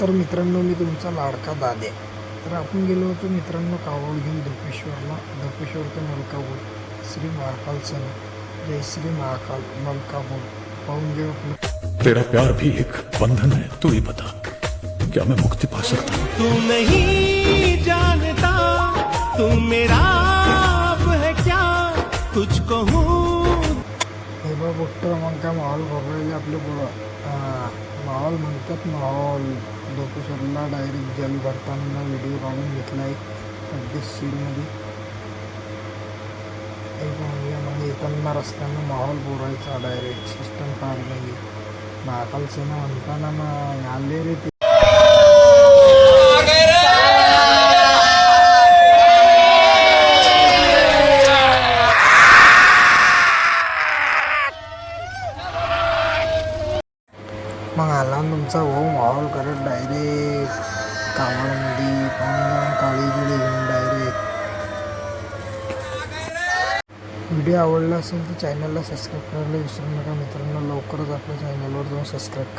तर मित्रांनो मी तुमचा लाडका दाद्या तर आपण गेलो होतो मित्रांनो कावड घेऊन धोपेश्वरला. धोपेश्वर ते मलकापूर. श्री महाकाल सण. जय श्री महाकाल मलकापूर. पाहून घेऊ आपलं तेरा प्यार भी एक बंधन है तू ही बता क्या मैं मुक्ति पा सकता? हूँ तू नहीं जानता तू मेरा है क्या? तुझको हूँ। हे बघ बघतो मग काय माहोल भरलेले आपले बोला माहोल म्हणतात माहोल. धोपेश्वरला डायरेक्ट जल भरताना व्हिडिओ काढून घेतला एक पद्धतशीरमध्ये एक म्हणजे येताना रस्त्यानं माहोल बोरायचा डायरेक्ट सिस्टम काढलेली. महाकाल सेना म्हणताना मग आले रे ते मग आला तुमचा भाऊ माहोल करत डायरेक्ट कावडमध्ये काळी बिळी घेऊन डायरेक्ट व्हिडिओ आवडला असेल तर चॅनलला सबस्क्राईब करायला विसरू नका. मित्रांनो लवकरच आपल्या चॅनलवर जाऊन सबस्क्राईब करा.